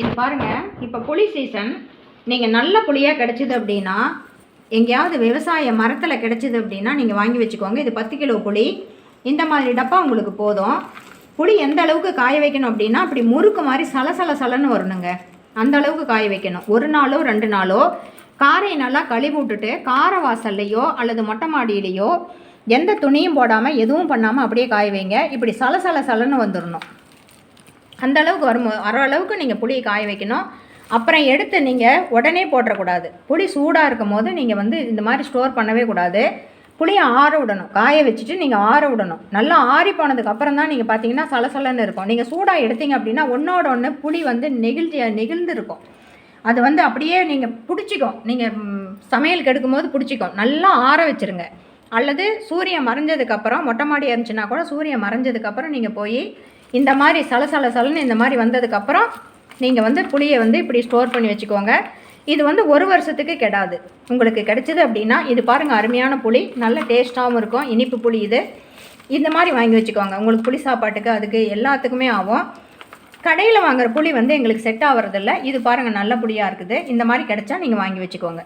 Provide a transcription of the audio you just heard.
இது பாருங்கள் இப்போ புளி சீசன் நீங்கள் நல்ல புளியாக கிடச்சிது அப்படின்னா எங்கேயாவது விவசாய மரத்தில் கிடைச்சிது அப்படின்னா நீங்கள் வாங்கி வச்சுக்கோங்க. இது பத்து கிலோ புளி. இந்த மாதிரி டப்பா உங்களுக்கு போதும். புளி எந்த அளவுக்கு காய வைக்கணும் அப்படின்னா அப்படி முறுக்கு மாதிரி சலசல சலன்னு வரணுங்க. அந்த அளவுக்கு காய வைக்கணும். ஒரு நாளோ ரெண்டு நாளோ. காரை நல்லா கழுவி விட்டுட்டு கார வாசல்லையோ அல்லது மொட்டை மாடியிலையோ எந்த துணியும் போடாமல் எதுவும் பண்ணாமல் அப்படியே காய வைங்க. இப்படி சலசல சலன்னு வந்துடணும் அந்த அளவுக்கு வரும் வர அளவுக்கு நீங்கள் புளியை காய வைக்கணும். அப்புறம் எடுத்து நீங்கள் உடனே போட்டுறக்கூடாது. புளி சூடாக இருக்கும் போது நீங்கள் வந்து இந்த மாதிரி ஸ்டோர் பண்ணவே கூடாது. புளியை ஆற விடணும். காய வச்சுட்டு நீங்கள் ஆற விடணும். நல்லா ஆறி போனதுக்கு அப்புறம் தான் நீங்கள் பார்த்தீங்கன்னா சலசலன்னு இருக்கும். நீங்கள் சூடாக எடுத்தீங்க அப்படின்னா ஒன்றோட ஒன்று புளி வந்து நெகிழ்ச்சி நெகிழ்ந்து இருக்கும். அது வந்து அப்படியே நீங்கள் பிடிச்சிக்கும். நீங்கள் சமையலுக்கு எடுக்கும்போது பிடிச்சிக்கும். நல்லா ஆற வச்சிருங்க. அல்லது சூரியன் மறைஞ்சதுக்கப்புறம் மொட்டை மாடி இருந்துச்சுன்னா கூட சூரியன் மறைஞ்சதுக்கப்புறம் நீங்கள் போய் இந்த மாதிரி சலசல சலன்னு இந்த மாதிரி வந்ததுக்கப்புறம் நீங்கள் வந்து புளியை வந்து இப்படி ஸ்டோர் பண்ணி வச்சுக்கோங்க. இது வந்து ஒரு வருஷத்துக்கு கெடாது. உங்களுக்கு கிடைச்சிது அப்படின்னா இது பாருங்கள் அருமையான புளி. நல்ல டேஸ்ட்டாகவும் இருக்கும். இனிப்பு புளி இது. இந்த மாதிரி வாங்கி வச்சுக்கோங்க. உங்களுக்கு புளி சாப்பாட்டுக்கு அதுக்கு எல்லாத்துக்குமே ஆகும். கடையில் வாங்குற புளி வந்து எங்களுக்கு செட் ஆகிறதில்ல இது பாருங்கள் நல்ல புளியாக இருக்குது. இந்த மாதிரி கிடைச்சா நீங்கள் வாங்கி வச்சுக்கோங்க.